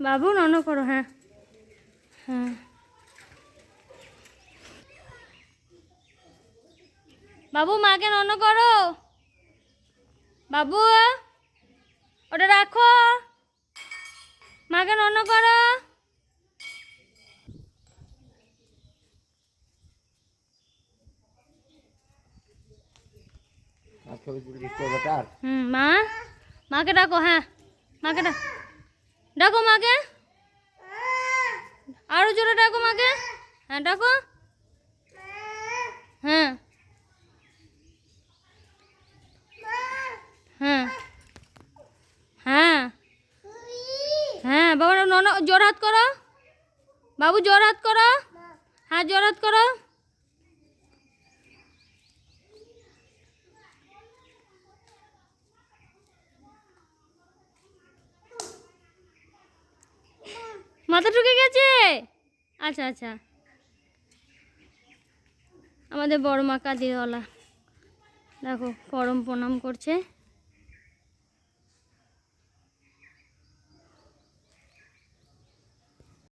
বাবু নন করো হ্যাঁ। হ্যাঁ। বাবু মাকে নন করো। বাবু ওটা রাখো। মাকে নন করো। হুম মা? মাকে ডাকো হ্যাঁ। মাকে ডাক। ডাকো মাকে। আরও জোরে ডাকো মাকে। হ্যাঁ ডাকো। হ্যাঁ। হ্যাঁ। হ্যাঁ। হ্যাঁ বাবা নন জোর হাত করো। বাবু, জোর হাত করো। হ্যাঁ জোর হাত করো। মাথা ঢুকে গেছে? আচ্ছা আচ্ছা। আমাদের বড় মা কাদিওয়ালা দেখো পরম প্রণাম করছে।